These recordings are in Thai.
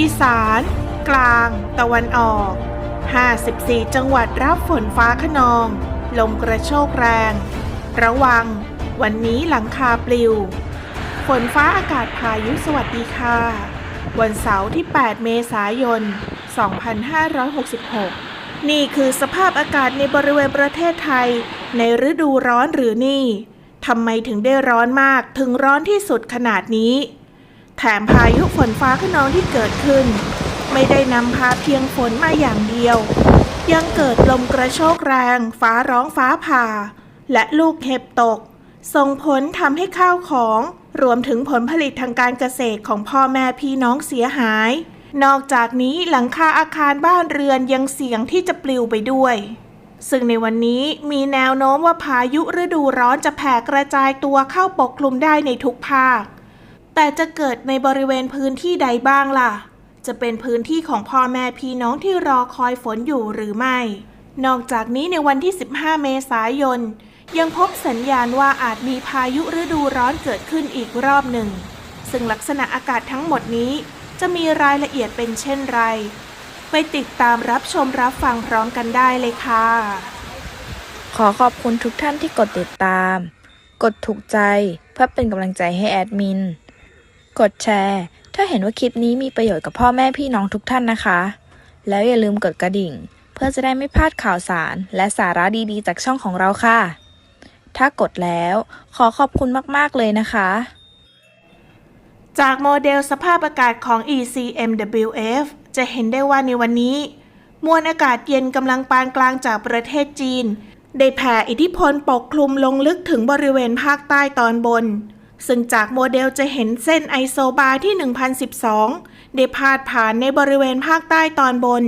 อีสาน กลาง ตะวันออก 54 จังหวัดรับฝนฟ้าขนอง ลมกระโชกแรง ระวัง วันนี้หลังคาปลิว ฝนฟ้าอากาศพายุสวัสดีค่ะ วันเสาร์ที่ 8 เมษายน 2566 นี่คือสภาพอากาศในบริเวณประเทศไทย ในฤดูร้อนหรือนี่ทำไมถึงได้ร้อนมากถึงร้อนที่สุดขนาดนี้ แถมพายุฝนฟ้าขนองที่เกิดขึ้น ไม่ได้นำพาเพียงฝนมาอย่างเดียว ยังเกิดลมกระโชกแรง ฟ้าร้องฟ้าผ่า และลูกเห็บตก ส่งผลทำให้ข้าวของรวมถึงผลผลิตทางการเกษตรของพ่อแม่พี่น้องเสียหาย นอกจากนี้หลังคาอาคารบ้านเรือนยังเสี่ยงที่จะปลิวไปด้วย ซึ่งในวันนี้มีแนวโน้มว่าพายุฤดูร้อนจะแผ่กระจายตัวเข้าปกคลุมได้ในทุกภาค แต่จะเกิดในบริเวณพื้นที่ใดบ้างล่ะ จะเป็นพื้นที่ของพ่อแม่พี่น้องที่รอคอยฝนอยู่หรือไม่ นอกจากนี้ในวันที่ 15 เมษายน ยังพบสัญญาณว่าอาจมีพายุฤดูร้อนเกิดขึ้นอีกรอบหนึ่ง ซึ่งลักษณะอากาศทั้งหมดนี้จะมีรายละเอียดเป็นเช่นไร ไปติดตามรับชมรับฟังพร้อมกันได้เลยค่ะ ขอขอบคุณทุกท่านที่กดติดตาม กดถูกใจเพื่อเป็นกำลังใจให้แอดมิน กดแชร์ ถ้าเห็นว่าคลิปนี้มีประโยชน์กับพ่อแม่พี่น้องทุกท่านนะคะ แล้วอย่าลืมกดกระดิ่ง เพื่อจะได้ไม่พลาดข่าวสาร และสาระดีๆ จากช่องของเราค่ะ ถ้ากดแล้วขอขอบคุณมากๆเลยนะคะ จากโมเดลสภาพอากาศของ ECMWF จะเห็นได้ว่าในวันนี้ มวลอากาศเย็นกำลังปานกลางจากประเทศจีน ได้แผ่อิทธิพลปกคลุมลงลึกถึงบริเวณภาคใต้ตอนบน ซึ่งจากโมเดลจะเห็นเส้นไอโซบาร์ที่ 1012 ได้พาดผ่านในบริเวณภาคใต้ตอนบน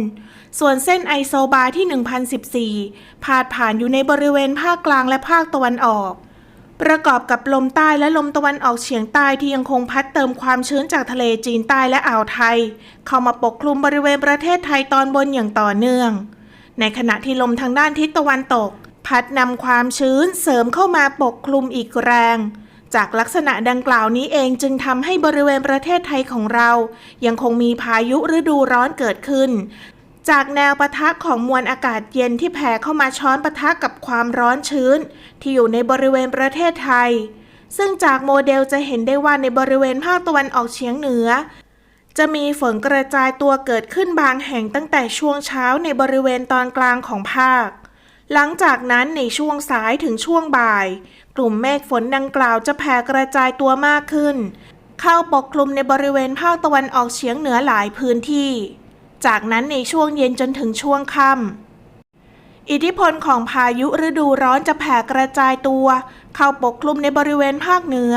ส่วนเส้นไอโซบาร์ที่ 1014 พาดผ่านอยู่ในบริเวณภาคกลางและภาคตะวันออก ประกอบกับลมใต้และลมตะวันออกเฉียงใต้ที่ยังคงพัดเติมความชื้นจากทะเลจีนใต้และอ่าวไทย เข้ามาปกคลุมบริเวณประเทศไทยตอนบนอย่างต่อเนื่อง ในขณะที่ลมทางด้านทิศตะวันตก พัดนำความชื้นเสริมเข้ามาปกคลุมอีกแรง จากลักษณะดังกล่าวนี้เองจึงทำให้บริเวณประเทศไทยของเรา ยังคงมีพายุฤดูร้อนเกิดขึ้น จากแนวปะทะของมวลอากาศเย็นที่แผ่เข้ามาช้อนปะทะกับความร้อนชื้น ที่อยู่ในบริเวณประเทศไทย ซึ่งจากโมเดลจะเห็นได้ว่าในบริเวณภาคตะวันออกเฉียงเหนือ จะมีฝนกระจายตัวเกิดขึ้นบางแห่งตั้งแต่ช่วงเช้าในบริเวณตอนกลางของภาค หลังจากนั้นในช่วงสายถึงช่วงบ่าย กลุ่มเมฆฝนดังกล่าวจะแผ่กระจายตัวมากขึ้น เข้าปกคลุมในบริเวณภาคตะวันออกเฉียงเหนือหลายพื้นที่ จากนั้นในช่วงเย็นจนถึงช่วงค่ำอิทธิพลของพายุฤดูร้อนจะแผ่กระจายตัว เข้าปกคลุมในบริเวณภาคเหนือ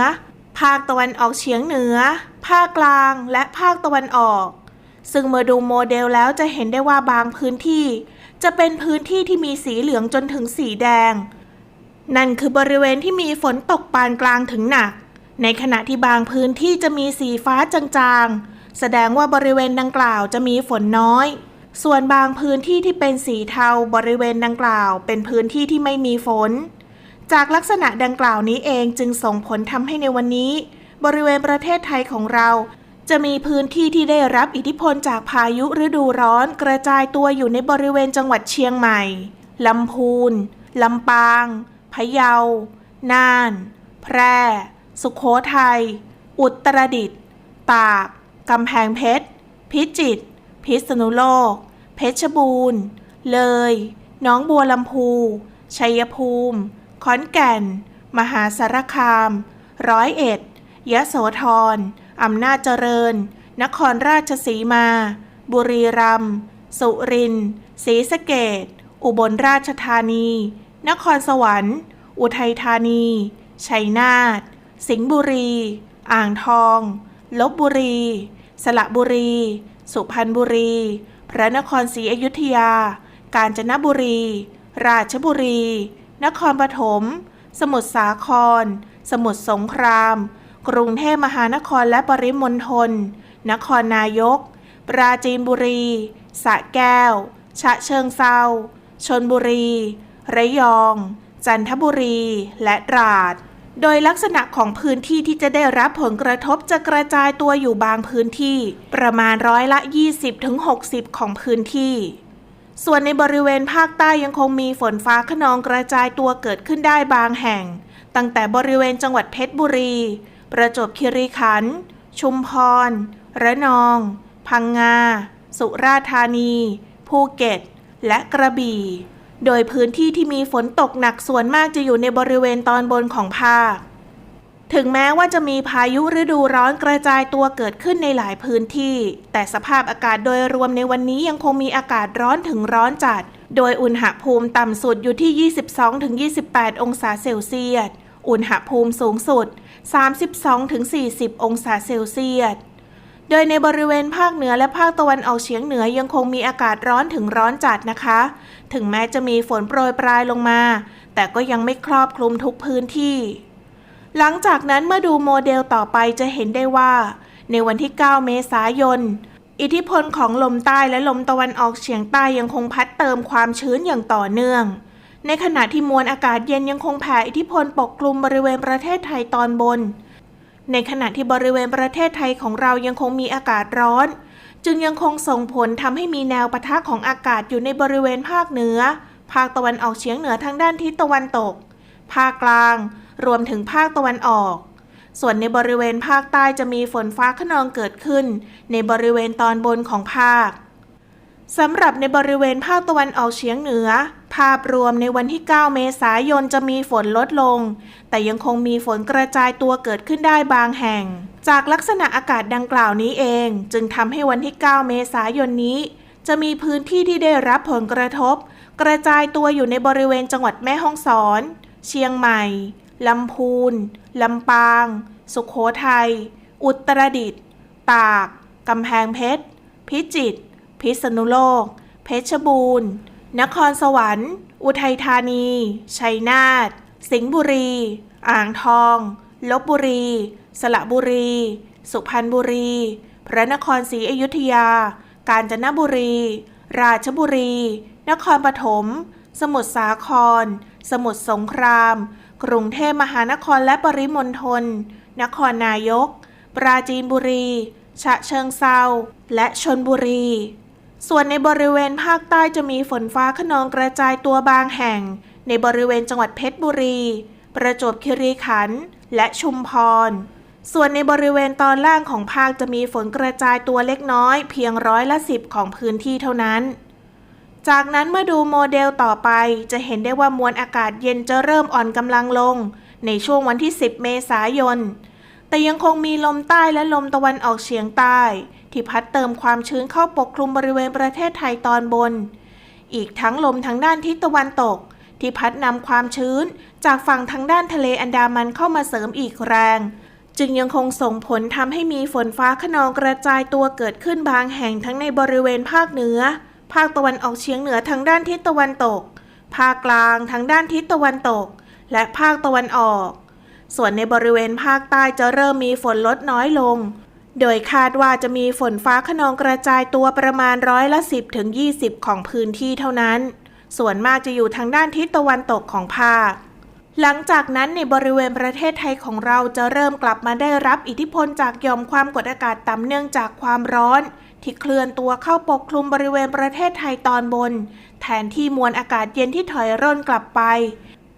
ภาคตะวันออกเฉียงเหนือ ภาคกลาง และภาคตะวันออก ซึ่งเมื่อดูโมเดลแล้วจะเห็นได้ว่าบางพื้นที่ จะเป็นพื้นที่ที่มีสีเหลืองจนถึงสีแดง นั่นคือบริเวณที่มีฝนตกปานกลางถึงหนัก ในขณะที่บางพื้นที่จะมีสีฟ้าจางๆ แสดงว่าบริเวณดังกล่าวจะมีฝนน้อย ส่วนบางพื้นที่ที่เป็นสีเทาบริเวณดังกล่าว เป็นพื้นที่ที่ไม่มีฝน จากลักษณะดังกล่าวนี้เองจึงส่งผลทำให้ในวันนี้ บริเวณประเทศไทยของเรา จะมีพื้นที่ที่ได้รับอิทธิพลจากพายุฤดูร้อนกระจายตัวอยู่ในบริเวณจังหวัดเชียงใหม่ ลำพูน ลำปาง พะเยา น่าน แพร่ สุขโขทัย อุตรดิตถ์ ตาก กำแพงเพชร พิจิตร พิษณุโลก เพชรบูรณ์ เลย น้องบัวลำพู ชัยภูมิ ขอนแก่น มหาสารคาม ร้อยเอ็ด ยะโสธร อำนาจเจริญ นครราชสีมา บุรีรัมย์ สุรินทร์ ศรีสะเกษอุบลราชธานี นครสวรรค์ อุทัยธานี ชัยนาท สิงห์บุรี อ่างทอง ลบบุรี สระบุรี สุพรรณบุรี พระนครศรีอยุธยา กาญจนบุรี ราชบุรี นครปฐม สมุทรสาคร สมุทรสงคราม กรุงเทพมหานครและปริมณฑล นครนายก ปราจีนบุรี สระแก้ว ฉะเชิงเซาชนบุรี ระยอง จันทบุรี และตราด โดยลักษณะของพื้นที่ที่จะได้รับผลกระทบจะกระจายตัวอยู่บางพื้นที่ ประมาณร้อยละ 20-60 ของพื้นที่ ส่วนในบริเวณภาคใต้ยังคงมีฝนฟ้าขนองกระจายตัวเกิดขึ้นได้บางแห่ง ตั้งแต่บริเวณจังหวัดเพชรบุรี ประจวบคีรีขันธ์ ชุมพร ระนอง พังงา สุราษฎร์ธานี ภูเก็ต และกระบี่ โดยพื้นที่ที่มีฝนตกหนักส่วนมากจะอยู่ในบริเวณตอนบนของภาค ถึงแม้ว่าจะมีพายุฤดูร้อนกระจายตัวเกิดขึ้นในหลายพื้นที่ แต่สภาพอากาศโดยรวมในวันนี้ยังคงมีอากาศร้อนถึงร้อนจัด โดยอุณหภูมิต่ำสุดอยู่ที่ 22-28 องศาเซลเซียส อุณหภูมิสูงสุด 32-40 องศาเซลเซียส โดยในบริเวณภาคเหนือและภาคตะวันออกเฉียงเหนือยังคงมีอากาศร้อนถึงร้อนจัดนะคะ ถึงแม้จะมีฝนโปรยปลายลงมา แต่ก็ยังไม่ครอบคลุมทุกพื้นที่ หลังจากนั้นเมื่อดูโมเดลต่อไปจะเห็นได้ว่า ในวันที่ 9 เมษายนอิทธิพลของลมใต้และลมตะวันออกเฉียงใต้ยังคงพัดเติมความชื้นอย่างต่อเนื่อง ในขณะที่มวลอากาศเย็นยังคงแผ่อิทธิพลปกคลุมบริเวณประเทศไทยตอนบน ในขณะที่บริเวณประเทศไทยของเรายังคงมีอากาศร้อน จึงยังคงส่งผลทำให้มีแนวปะทะของอากาศอยู่ในบริเวณภาคเหนือ ภาคตะวันออกเฉียงเหนือทางด้านทิศตะวันตก ภาคกลาง รวมถึงภาคตะวันออก ส่วนในบริเวณภาคใต้จะมีฝนฟ้าขนองเกิดขึ้น ในบริเวณตอนบนของภาคสำหรับในบริเวณภาคตะวันออกเฉียงเหนือ ภาพรวมในวันที่ 9 เมษายนจะมีฝนลดลง แต่ยังคงมีฝนกระจายตัวเกิดขึ้นได้บางแห่ง จากลักษณะอากาศดังกล่าวนี้เอง จึงทำให้วันที่ 9 เมษายนนี้ จะมีพื้นที่ที่ได้รับผลกระทบ กระจายตัวอยู่ในบริเวณจังหวัดแม่ฮ่องสอน เชียงใหม่ ลำพูน ลำปาง สุขโขทัย อุตรดิตถ์ ตาก กำแพงเพชร พิจิตร พิษณุโลก เพชรบูรณ์ นครสวรรค์ อุทัยธานี ชัยนาท สิงห์บุรี อ่างทอง ลบบุรี สระบุรี สุพรรณบุรี พระนครศรีอยุธยา กาญจนบุรี ราชบุรี นครปฐม สมุทรสาคร สมุทรสงคราม กรุงเทพมหานครและปริมณฑล นครนายก ปราจีนบุรี ฉะเชิงเซาและชนบุรี ส่วนในบริเวณภาคใต้จะมีฝนฟ้าขนองกระจายตัวบางแห่ง ในบริเวณจังหวัดเพชรบุรี ประจวบคีรีขันธ์และชุมพร ส่วนในบริเวณตอนล่างของภาคจะมีฝนกระจายตัวเล็กน้อย เพียงร้อยละสิบของพื้นที่เท่านั้น จากนั้นเมื่อดูโมเดลต่อไปจะเห็นได้ว่ามวลอากาศเย็นจะเริ่มอ่อนกำลังลง ในช่วงวันที่ 10 เมษายนแต่ยังคงมีลมใต้และลมตะวันออกเฉียงใต้ ที่พัดเติมความชื้นเข้าปกคลุมบริเวณประเทศไทยตอนบน อีกทั้งลมทางด้านทิศตะวันตก ที่พัดนำความชื้นจากฝั่งทางด้านทะเลอันดามันเข้ามาเสริมอีกแรง จึงยังคงส่งผลทำให้มีฝนฟ้าขนองกระจายตัวเกิดขึ้นบางแห่งทั้งในบริเวณภาคเหนือ ภาคตะวันออกเฉียงเหนือทางด้านทิศตะวันตก ภาคกลางทางด้านทิศตะวันตก และภาคตะวันออก ส่วนในบริเวณภาคใต้จะเริ่มมีฝนลดน้อยลง โดยคาดว่าจะมีฝนฟ้าขนองกระจายตัวประมาณร้อยละ 10ถึง20 ของพื้นที่เท่านั้น ส่วนมากจะอยู่ทางด้านทิศตะวันตกของภาค หลังจากนั้นในบริเวณประเทศไทยของเราจะเริ่มกลับมาได้รับอิทธิพลจากยอมความกดอากาศต่ำเนื่องจากความร้อน ที่เคลื่อนตัวเข้าปกคลุมบริเวณประเทศไทยตอนบน แทนที่มวลอากาศเย็นที่ถอยร่นกลับไป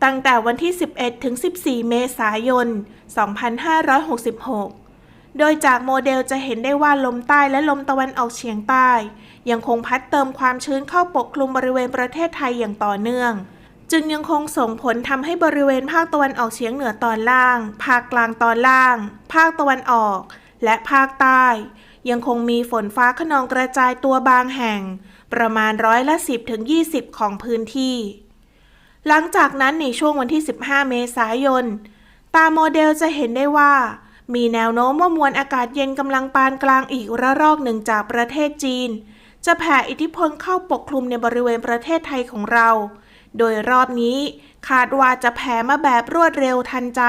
ตั้งแต่วันที่ 11 ถึง 14 เมษายน 2566 โดยจากโมเดลจะเห็นได้ว่าลมใต้และลมตะวันออกเฉียงใต้ ยังคงพัดเติมความชื้นเข้าปกคลุมบริเวณประเทศไทยอย่างต่อเนื่อง จึงยังคงส่งผลทำให้บริเวณภาคตะวันออกเฉียงเหนือตอนล่าง ภาคกลางตอนล่าง ภาคตะวันออก และภาคใต้ ยังคงมีฝนฟ้าขนองกระจายตัวบางแห่ง ประมาณร้อยละ 10ถึง20 ของพื้นที่ หลังจากนั้นในช่วงวันที่ 15 เมษายน ตามโมเดลจะเห็นได้ว่า มีแนวโน้มว่ามวลอากาศเย็นกำลังปานกลางอีกระลอกหนึ่งจากประเทศจีน จะแผ่อิทธิพลเข้าปกคลุมในบริเวณประเทศไทยของเรา โดยรอบนี้คาดว่าจะแผ่มาแบบรวดเร็วทันใจ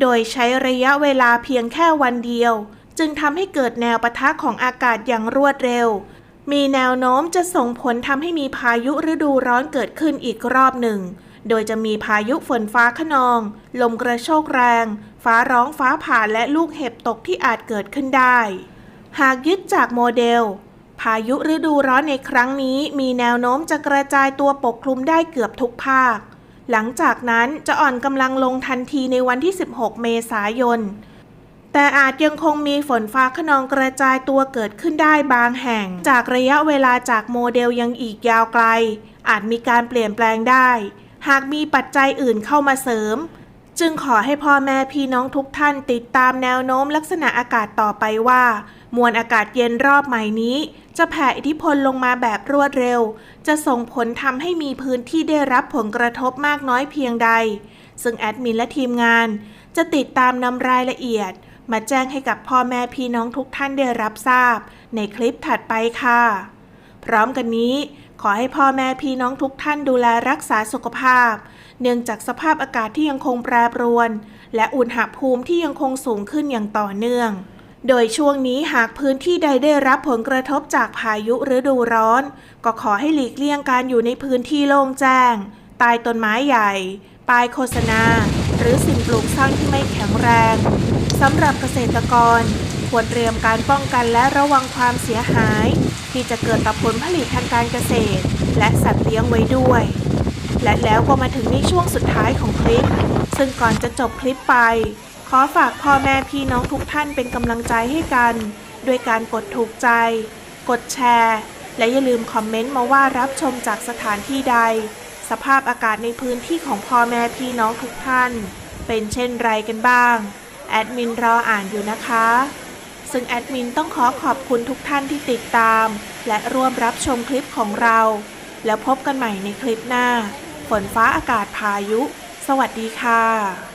โดยใช้ระยะเวลาเพียงแค่วันเดียว จึงทำให้เกิดแนวปะทะของอากาศอย่างรวดเร็ว มีแนวโน้มจะส่งผลทำให้มีพายุฤดูร้อนเกิดขึ้นอีกรอบหนึ่ง โดยจะมีพายุฝนฟ้าขนอง ลมกระโชกแรง ฟ้าร้องฟ้าผ่าและลูกเห็บตกที่อาจเกิดขึ้นได้ หากยึดจากโมเดล พายุฤดูร้อนในครั้งนี้มีแนวโน้มจะกระจายตัวปกคลุมได้เกือบทุกภาค หลังจากนั้นจะอ่อนกำลังลงทันทีในวันที่ 16 เมษายน แต่อาจยังคงมีฝนฟ้าขนองกระจายตัวเกิดขึ้นได้บางแห่ง จากระยะเวลาจากโมเดลยังอีกยาวไกล อาจมีการเปลี่ยนแปลงได้ หากมีปัจจัยอื่นเข้ามาเสริม จึงขอให้พ่อแม่พี่น้องทุกท่านติดตามแนวโน้มลักษณะอากาศต่อไปว่า มวลอากาศเย็นรอบใหม่นี้ จะแผ่อิทธิพลลงมาแบบรวดเร็ว จะส่งผลทำให้มีพื้นที่ได้รับผลกระทบมากน้อยเพียงใด ซึ่งแอดมินและทีมงาน จะติดตามนำรายละเอียด มาแจ้งให้กับพ่อแม่พี่น้องทุกท่านได้รับทราบ ในคลิปถัดไปค่ะ พร้อมกันนี้ ขอให้พ่อแม่พี่น้องทุกท่านดูแลรักษาสุขภาพ เนื่องจากสภาพอากาศที่ยังคงแปรปรวน และอุณหภูมิที่ยังคงสูงขึ้นอย่างต่อเนื่อง โดยช่วงนี้หากพื้นที่ใดได้รับผลกระทบจากพายุฤดูร้อน ก็ขอให้หลีกเลี่ยงการอยู่ในพื้นที่โล่งแจ้ง ใต้ต้นไม้ใหญ่ ป้ายโฆษณา หรือสิ่งปลูกสร้างที่ไม่แข็งแรงสำหรับเกษตรกร ควรเตรียมการป้องกันและระวังความเสียหาย ที่จะเกิดต่อผลผลิตทางการเกษตร และสัตว์เลี้ยงไว้ด้วย และแล้วก็มาถึงในช่วงสุดท้ายของคลิป ซึ่งก่อนจะจบคลิปไป ขอฝากพ่อแม่พี่น้องทุกท่านเป็นกำลังใจให้กัน ด้วยการกดถูกใจ กดแชร์ และอย่าลืมคอมเมนต์มาว่ารับชมจากสถานที่ใด สภาพอากาศในพื้นที่ของพ่อแม่พี่น้องทุกท่าน เป็นเช่นไรกันบ้างแอดมินรออ่านอยู่นะคะ ซึ่งแอดมินต้องขอขอบคุณทุกท่านที่ติดตาม และร่วมรับชมคลิปของเรา แล้วพบกันใหม่ในคลิปหน้า ฝนฟ้าอากาศพายุ สวัสดีค่ะ